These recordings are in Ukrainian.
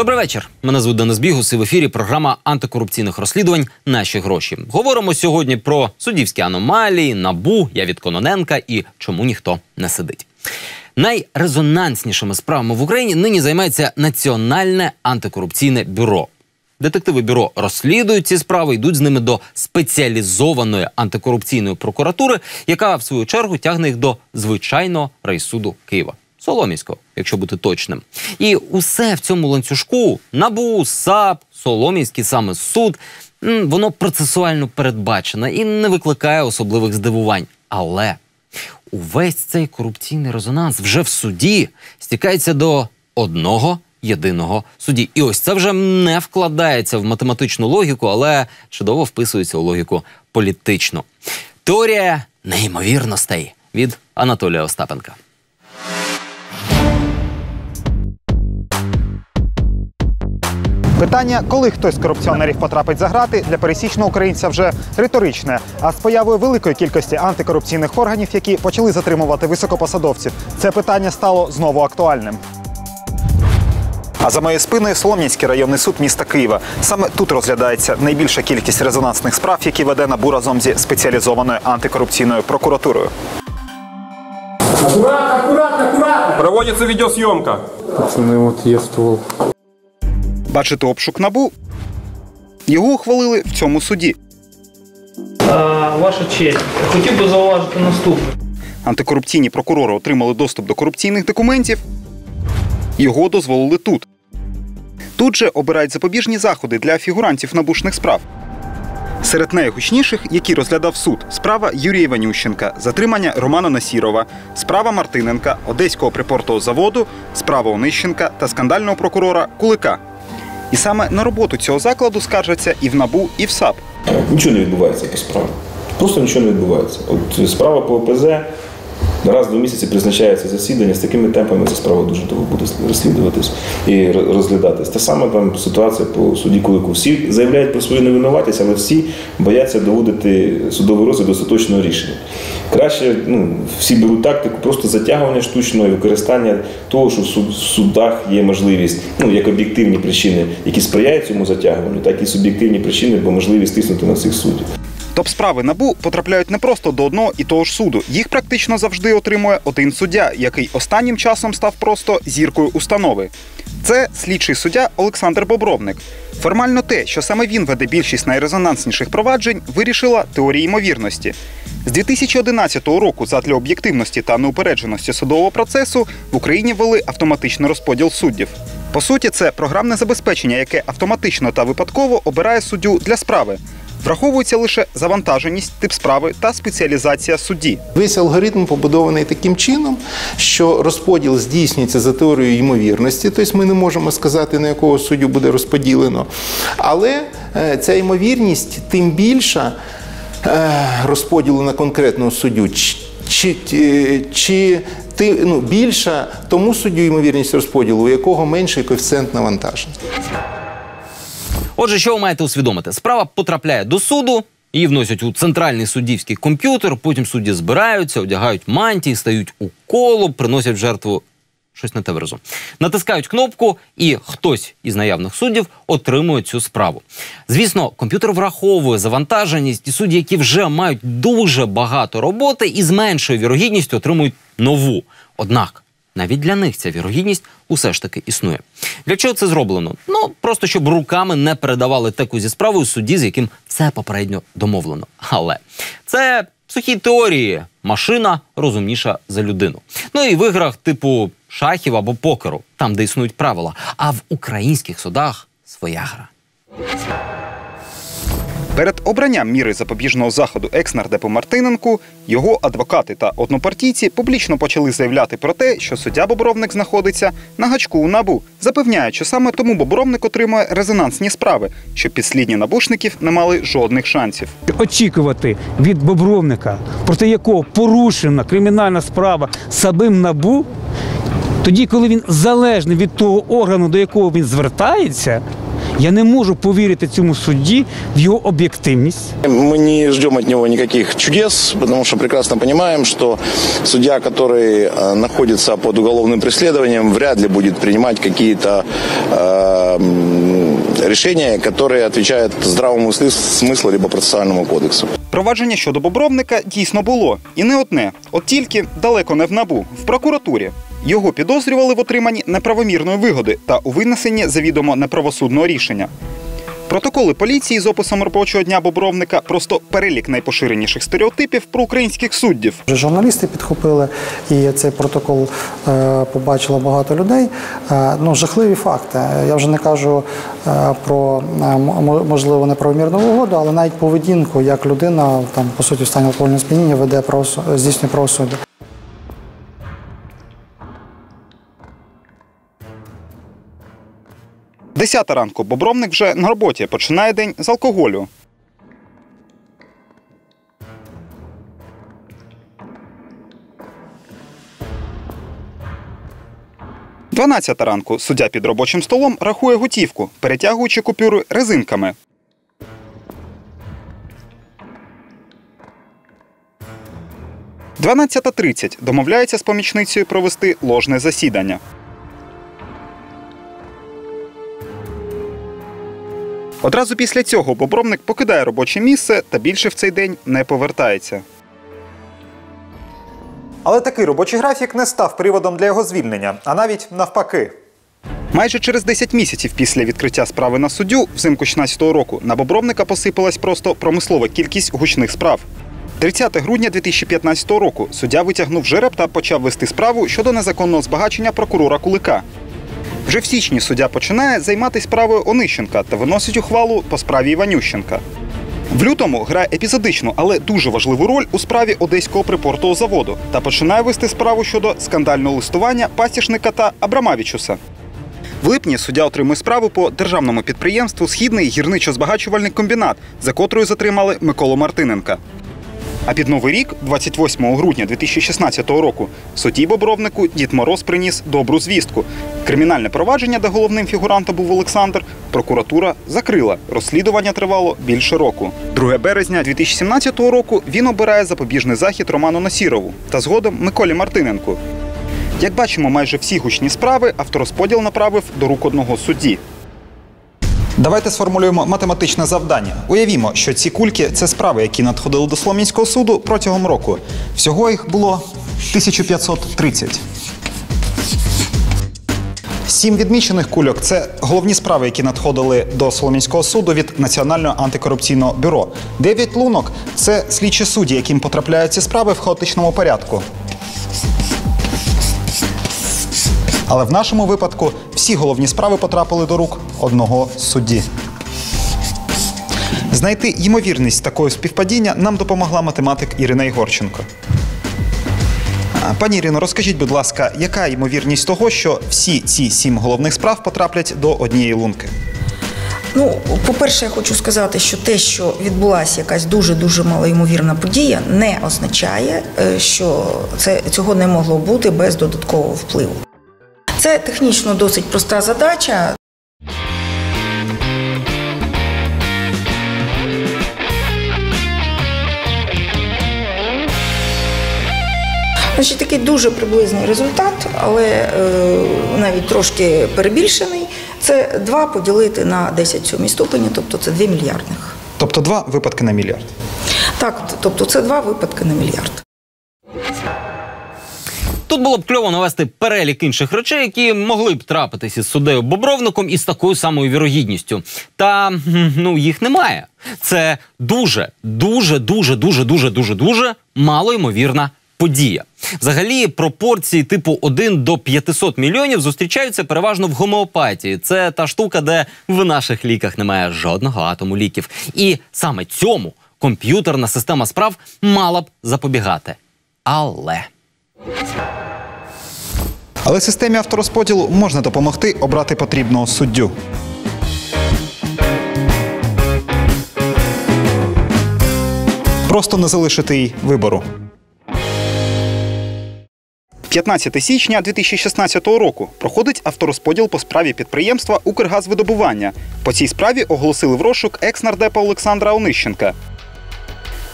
Добрий вечір. Мене звуть Денис Бігус і в ефірі програма антикорупційних розслідувань Наші гроші. Говоримо сьогодні про суддівські аномалії, набу, я від Кононенка і чому ніхто не сидить. Найрезонанснішими справами в Україні нині займається Національне антикорупційне бюро. Детективи бюро розслідують ці справи, йдуть з ними до спеціалізованої антикорупційної прокуратури, яка в свою чергу тягне їх до звичайного райсуду Києва. Соломіського, якщо бути точним, і усе в цьому ланцюжку набу, САП, Соломіський саме суд, воно процесуально передбачено і не викликає особливих здивувань. Але увесь цей корупційний резонанс вже в суді стікається до одного єдиного судді. І ось це вже не вкладається в математичну логіку, але чудово вписується у логіку політичну. Теорія неймовірностей від Анатолія Остапенка. Питання, коли хтось з корупціонерів потрапить за грати, для пересічного українця вже риторичне. А з появою великої кількості антикорупційних органів, які почали затримувати високопосадовців, це питання стало знову актуальним. А за моєю спиною Солом'янський районний суд міста Києва. Саме тут розглядається найбільша кількість резонансних справ, які веде НАБУ разом зі спеціалізованою антикорупційною прокуратурою. Аккуратно, аккуратно, аккуратно. Проводится видеосъемка. Пацаны, вот є ствол. Бачите обшук НАБУ? Його ухвалили в цьому суді. А, Ваша честь, хотів би зауважити наступне. Антикорупційні прокурори отримали доступ до корупційних документів. Його дозволили тут. Тут же обирають запобіжні заходи для фігурантів набушних справ. Серед найгучніших, які розглядав суд, справа Юрія Іванющенка, затримання Романа Насірова, справа Мартиненка, Одеського припортового заводу, справа Онищенка та скандального прокурора Кулика. І саме на роботу цього закладу скаржаться і в НАБУ, і в САП. Нічого не відбувається по справі. Просто нічого не відбувається. От справа по ОПЗ раз в два місяці призначається засідання. З такими темпами ця справа дуже довго буде розслідуватись і розглядатись. Та саме там ситуація по суді Кулику. Всі заявляють про свою невинуватість, але всі бояться доводити судовий розгляд до остаточного рішення. Краще ну, всі беруть тактику просто затягування штучного і використання того, що в суд- в судах є можливість, ну як об'єктивні причини, які сприяють цьому затягуванню, так і суб'єктивні причини, бо можливість тиснути на цих суддів. Топ-справи НАБУ потрапляють не просто до одного і того ж суду. Їх практично завжди отримує один суддя, який останнім часом став просто зіркою установи. Це слідчий суддя Олександр Бобровник. Формально те, що саме він веде більшість найрезонансніших проваджень, вирішила теорія ймовірності. З 2011 року, задля об'єктивності та неупередженості судового процесу, в Україні ввели автоматичний розподіл суддів. По суті, це програмне забезпечення, яке автоматично та випадково обирає суддю для справи. Враховується лише завантаженість, тип справи та спеціалізація судді. Весь алгоритм побудований таким чином, що розподіл здійснюється за теорією ймовірності, тобто ми не можемо сказати, на якого суддю буде розподілено. Але е, ця ймовірність тим більша е, розподілу на конкретного суддю. Чи, е, чи ти, ну, більша тому суддю ймовірність розподілу, у якого менший коефіцієнт навантаження. Отже, що ви маєте усвідомити? Справа потрапляє до суду, її вносять у центральний суддівський комп'ютер. Потім судді збираються, одягають мантії, стають у коло, приносять в жертву щось на те виразу. Натискають кнопку, і хтось із наявних суддів отримує цю справу. Звісно, комп'ютер враховує завантаженість, і судді, які вже мають дуже багато роботи, і з меншою вірогідністю отримують нову. Однак навіть для них ця вірогідність усе ж таки існує. Для чого це зроблено? Ну просто щоб руками не передавали теку зі справою судді, з яким все попередньо домовлено. Але це сухі теорії. Машина розумніша за людину. Ну і в іграх типу шахів або покеру, там де існують правила. А в українських судах своя гра. Перед обранням міри запобіжного заходу екс-нардепу Мартиненку його адвокати та однопартійці публічно почали заявляти про те, що суддя Бобровник знаходиться на гачку у набу, запевняють, що саме тому Бобровник отримує резонансні справи, щоб підслідні набушників не мали жодних шансів. очікувати від Бобровника, проти якого порушена кримінальна справа самим набу, тоді, коли він залежний від того органу, до якого він звертається, Я не можу повірити цьому судді в його об'єктивність. Мы не ждем от него никаких чудес, потому что прекрасно понимаем, что судья, который э, находится под уголовным преследованием, вряд ли будет принимать какие-то э, м, решения, которые отвечают здравому смыс- смыслу либо процессуальному кодексу. Провадження щодо Бобровника дійсно було. І не одне. От тільки далеко не в набу, в прокуратурі. Його підозрювали в отриманні неправомірної вигоди та у винесенні завідомо неправосудного рішення. Протоколи поліції з описом робочого дня Бобровника просто перелік найпоширеніших стереотипів про українських суддів. Журналісти підхопили, і цей протокол е, побачило багато людей. Е, ну, жахливі факти. Я вже не кажу е, про можливо неправомірну угоду, але навіть поведінку, як людина там по суті в стані алкогольного сп'яніння веде здійснює правосуддя. Десята ранку Бобровник вже на роботі починає день з алкоголю. Дванадцята ранку суддя під робочим столом рахує готівку, перетягуючи купюри резинками. Дванадцята тридцять домовляється з помічницею провести ложне засідання. Одразу після цього Бобровник покидає робоче місце та більше в цей день не повертається. Але такий робочий графік не став приводом для його звільнення, а навіть навпаки. Майже через 10 місяців після відкриття справи на суддю взимку 16-го року на Бобровника посипалась просто промислова кількість гучних справ. 30 грудня 2015 року суддя витягнув жереб та почав вести справу щодо незаконного збагачення прокурора Кулика. Вже в січні суддя починає займатися справою Онищенка та виносить ухвалу по справі Іванющенка. В лютому грає епізодичну, але дуже важливу роль у справі одеського припортового заводу та починає вести справу щодо скандального листування пасічника та Абрамавічуса. В липні суддя отримує справу по державному підприємству Східний гірничо-збагачувальний комбінат, за котрою затримали Миколу Мартиненка. А під новий рік, 28 грудня 2016 року, судді Бобровнику Дід Мороз приніс добру звістку. Кримінальне провадження, де головним фігурантом був Олександр, прокуратура закрила. Розслідування тривало більше року. 2 березня 2017 року він обирає запобіжний захід Роману Насірову та згодом Миколі Мартиненку. Як бачимо, майже всі гучні справи авторозподіл направив до рук одного судді. Давайте сформулюємо математичне завдання. Уявімо, що ці кульки це справи, які надходили до Соломінського суду протягом року. Всього їх було 1530. Сім відмічених кульок це головні справи, які надходили до Соломінського суду від Національного антикорупційного бюро. Дев'ять лунок це слідчі судді, яким потрапляють ці справи в хаотичному порядку. Але в нашому випадку всі головні справи потрапили до рук одного судді. Знайти ймовірність такого співпадіння нам допомогла математик Ірина Ігорченко. Пані Ірино, розкажіть, будь ласка, яка ймовірність того, що всі ці сім головних справ потраплять до однієї лунки? Ну, по-перше, я хочу сказати, що те, що відбулася якась дуже дуже малоймовірна подія, не означає, е, що це цього не могло бути без додаткового впливу. Це технічно досить проста задача. Значить, такий дуже приблизний результат, але е, навіть трошки перебільшений. Це 2 поділити на 10 в сьомій ступені, тобто це 2 мільярдних. Тобто два випадки на мільярд. Так, тобто це 2 випадки на мільярд. Тут було б кльово навести перелік інших речей, які могли б трапитись із суддею Бобровником із такою самою вірогідністю. Та ну їх немає. Це дуже, дуже, дуже, дуже, дуже, дуже, дуже малоймовірна подія. Взагалі, пропорції типу 1 до 500 мільйонів зустрічаються переважно в гомеопатії. Це та штука, де в наших ліках немає жодного атому ліків. І саме цьому комп'ютерна система справ мала б запобігати. Але. Але системі авторозподілу можна допомогти обрати потрібного суддю. Просто не залишити їй вибору. 15 січня 2016 року проходить авторозподіл по справі підприємства Укргазвидобування. По цій справі оголосили в розшук екс-нардепа Олександра Онищенка.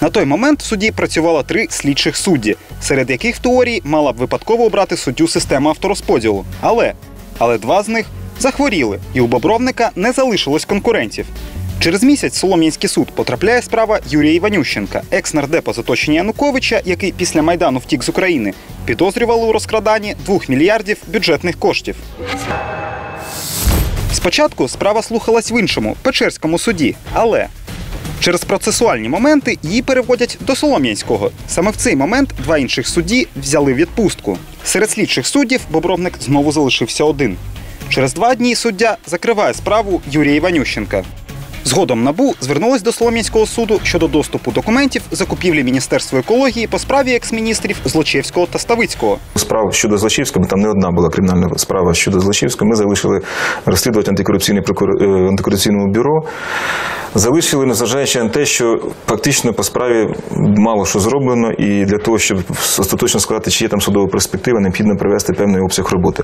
На той момент в суді працювало три слідчих судді, серед яких в теорії мала б випадково обрати суддю системи авторозподілу. Але, але два з них захворіли, і у Бобровника не залишилось конкурентів. Через місяць Солом'янський суд потрапляє справа Юрія Іванющенка, екс-нардепа з Януковича, який після майдану втік з України, підозрювали у розкраданні 2 мільярдів бюджетних коштів. Спочатку справа слухалась в іншому Печерському суді, але через процесуальні моменти її переводять до Солом'янського. Саме в цей момент два інших судді взяли відпустку. Серед слідчих суддів Бобровник знову залишився один. Через два дні суддя закриває справу Юрія Іванющенка. Згодом НАБУ звернулось до Солом'янського суду щодо доступу документів закупівлі Міністерства екології по справі екс-міністрів Злочевського та Ставицького. Справ щодо Злочівського, там не одна була кримінальна справа щодо Злочівського. Ми залишили розслідувати антикорупційне антикорупційному бюро. Залишили, незважаючи на те, що фактично по справі мало що зроблено, і для того, щоб остаточно сказати, чи є там судова перспектива, необхідно провести певний обсяг роботи.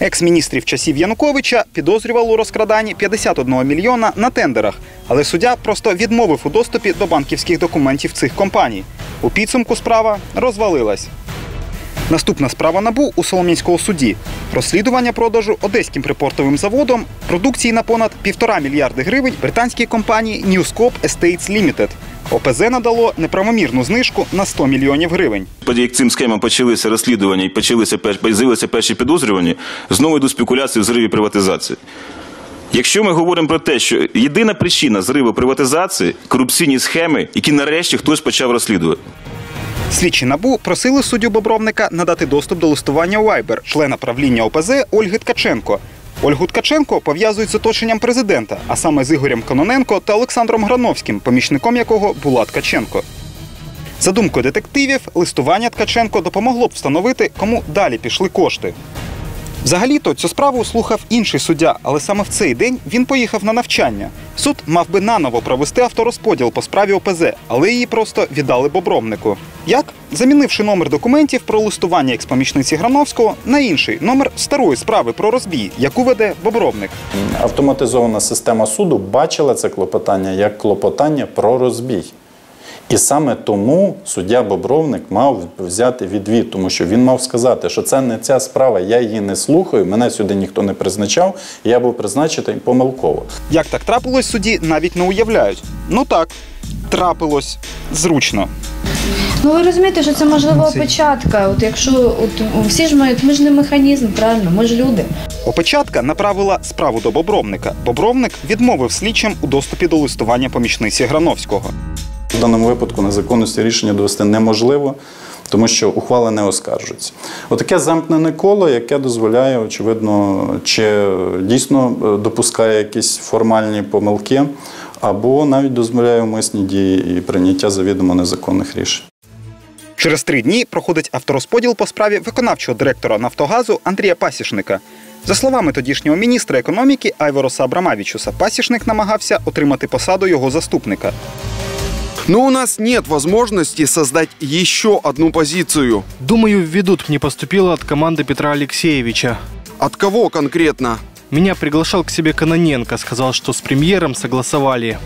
Екс-міністрів часів Януковича підозрювали у розкраданні 51 мільйона на тендерах, але суддя просто відмовив у доступі до банківських документів цих компаній. У підсумку справа розвалилась. Наступна справа набу у Солом'янського суді. Розслідування продажу одеським припортовим заводом продукції на понад півтора мільярди гривень британській компанії Newscope Estates Limited. ОПЗ надало неправомірну знижку на 100 мільйонів гривень. Як цим схемам почалися розслідування і почалися з'явилися перші підозрювані, знову йдуть спекуляції в зриві приватизації. Якщо ми говоримо про те, що єдина причина зриву приватизації корупційні схеми, які нарешті хтось почав розслідувати. Слідчі набу просили суддю Бобровника надати доступ до листування у Viber члена правління ОПЗ Ольги Ткаченко. Ольгу Ткаченко пов'язують з оточенням президента, а саме з Ігорем Кононенко та Олександром Грановським, помічником якого була Ткаченко. За думкою детективів, листування Ткаченко допомогло б встановити, кому далі пішли кошти. Взагалі-то цю справу слухав інший суддя, але саме в цей день він поїхав на навчання. Суд мав би наново провести авторозподіл по справі ОПЗ, але її просто віддали Бобровнику. Як? Замінивши номер документів про листування експомічниці Грановського на інший номер старої справи про розбій, яку веде Бобровник. Автоматизована система суду бачила це клопотання як клопотання про розбій. І саме тому суддя Бобровник мав взяти відвід, тому що він мав сказати, що це не ця справа, я її не слухаю, мене сюди ніхто не призначав, я був призначений помилково. Як так трапилось, судді навіть не уявляють. Ну так, трапилось зручно. Ну ви розумієте, що це можливо опечатка. От якщо от всі ж мають, ми ж не механізм, правильно, ми ж люди. Опечатка направила справу до Бобровника. Бобровник відмовив слідчим у доступі до листування помічниці Грановського. В даному випадку незаконності рішення довести неможливо, тому що ухвала не оскаржується. Отаке замкнене коло, яке дозволяє, очевидно, чи дійсно е, допускає якісь формальні помилки, або навіть дозволяє умисні дії і прийняття завідомо незаконних рішень. Через три дні проходить авторозподіл по справі виконавчого директора Нафтогазу Андрія Пасішника. За словами тодішнього міністра економіки Айвороса Абрамавічуса, Пасішник намагався отримати посаду його заступника. Но у нас нет возможности создать еще одну позицию. Думаю, введут. Мне поступило от команды Петра Алексеевича. От кого конкретно? Меня приглашал к себе Каноненко, сказал, что с премьером согласовали.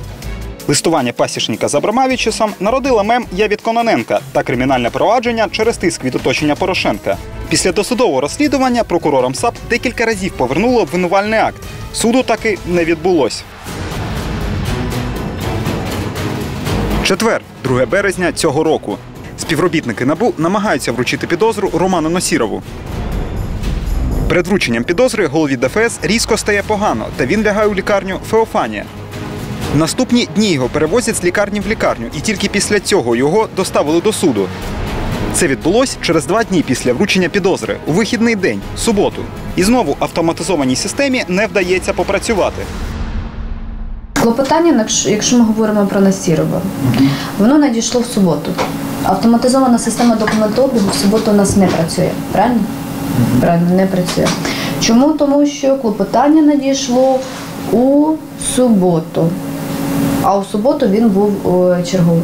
Листування Пасішника з Абрамавічусом народило мем Я від Кононенка та кримінальне провадження через тиск від оточення Порошенка. Після досудового розслідування прокурором САП декілька разів повернуло обвинувальний акт. Суду таки не відбулось. Четвер, 2 березня цього року. Співробітники НАБУ намагаються вручити підозру Роману Носірову. Перед врученням підозри голові ДФС різко стає погано, та він лягає у лікарню Феофанія. Наступні дні його перевозять з лікарні в лікарню, і тільки після цього його доставили до суду. Це відбулось через два дні після вручення підозри у вихідний день, суботу. І знову автоматизованій системі не вдається попрацювати. Клопотання, якщо- ми говоримо про Насірова, воно надійшло в суботу. Автоматизована система документообігу в суботу у нас не працює, правильно? Правильно, не працює. Чому? Тому що клопотання надійшло у суботу, а у суботу він був черговим.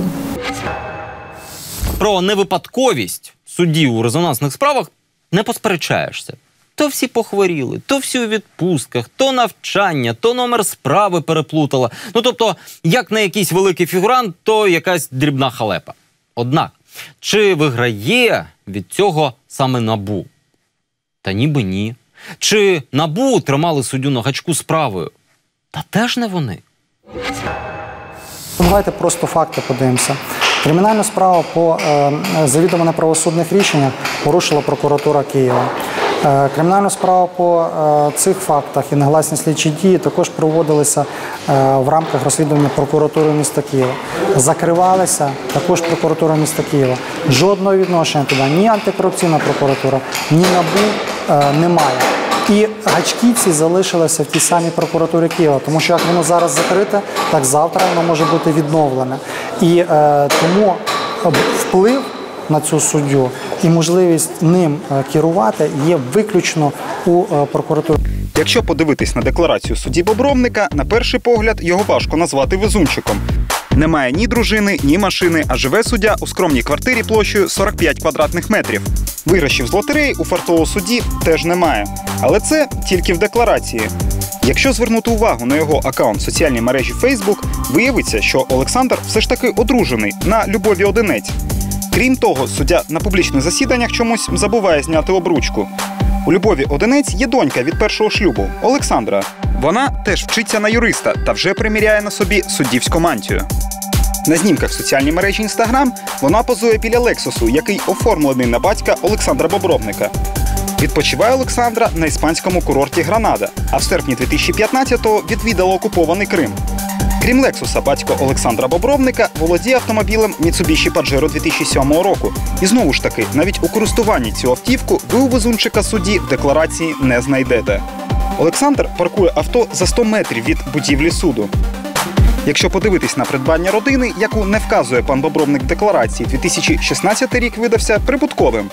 Про невипадковість суддів у резонансних справах не посперечаєшся. То всі похворіли, то всі у відпустках, то навчання, то номер справи переплутала. Ну тобто, як не якийсь великий фігурант, то якась дрібна халепа. Однак, чи виграє від цього саме набу? Та ніби ні. Чи набу тримали суддю на гачку справою? Та теж не вони. Давайте просто факти подивимося. Кримінальну справу по е, завідомо неправосудних рішеннях порушила прокуратура Києва. Е, Кримінальну справу по е, цих фактах і негласні слідчі дії також проводилися е, в рамках розслідування прокуратури міста Києва. Закривалися також прокуратура міста Києва. Жодного відношення туди ні антикорупційна прокуратура, ні НАБУ немає. І гачки ці залишилися в тій самій прокуратурі Києва, тому що як воно зараз закрите, так завтра воно може бути відновлене. І е, тому вплив на цю суддю і можливість ним е, керувати є виключно у е, прокуратурі. Якщо подивитись на декларацію судді Бобровника, на перший погляд його важко назвати везунчиком. Немає ні дружини, ні машини, а живе суддя у скромній квартирі площею 45 квадратних метрів. Виграшів з лотереї у фартового судді теж немає. Але це тільки в декларації. Якщо звернути увагу на його аккаунт в соціальній мережі Facebook, виявиться, що Олександр все ж таки одружений на Любові Одинець. Крім того, суддя на публічних засіданнях чомусь забуває зняти обручку. У Любові Одинець є донька від першого шлюбу Олександра. Вона теж вчиться на юриста та вже приміряє на собі суддівську мантію. На знімках в соціальній мережі Інстаграм вона позує біля Лексусу, який оформлений на батька Олександра Бобровника. Відпочиває Олександра на іспанському курорті Гранада, а в серпні 2015-го відвідала окупований Крим. Крім Лексуса, батько Олександра Бобровника володіє автомобілем Mitsubishi Pajero 2007 року. І знову ж таки, навіть у користуванні цю автівку ви у везунчика судді в декларації не знайдете. Олександр паркує авто за 100 метрів від будівлі суду. Якщо подивитись на придбання родини, яку не вказує пан Бобровник в декларації, 2016 рік видався прибутковим.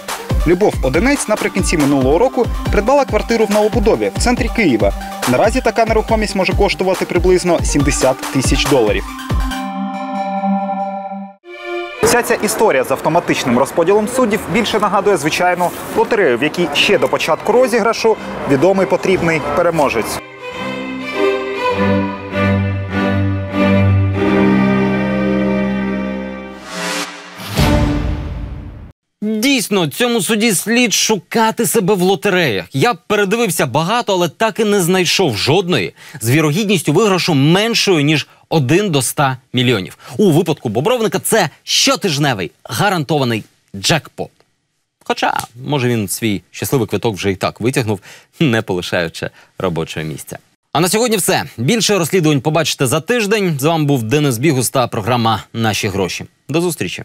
Любов Одинець наприкінці минулого року придбала квартиру в новобудові в центрі Києва. Наразі така нерухомість може коштувати приблизно 70 тисяч доларів. Вся ця історія з автоматичним розподілом суддів більше нагадує звичайну лотерею, в якій ще до початку розіграшу відомий потрібний переможець. Дійсно, цьому суді слід шукати себе в лотереях. Я передивився багато, але так і не знайшов жодної з вірогідністю виграшу меншою ніж 1 до 100 мільйонів. У випадку Бобровника це щотижневий гарантований джекпот. Хоча, може, він свій щасливий квиток вже і так витягнув, не полишаючи робочого місця. А на сьогодні все. Більше розслідувань побачите за тиждень. З вами був Денис Бігус та програма Наші гроші. До зустрічі.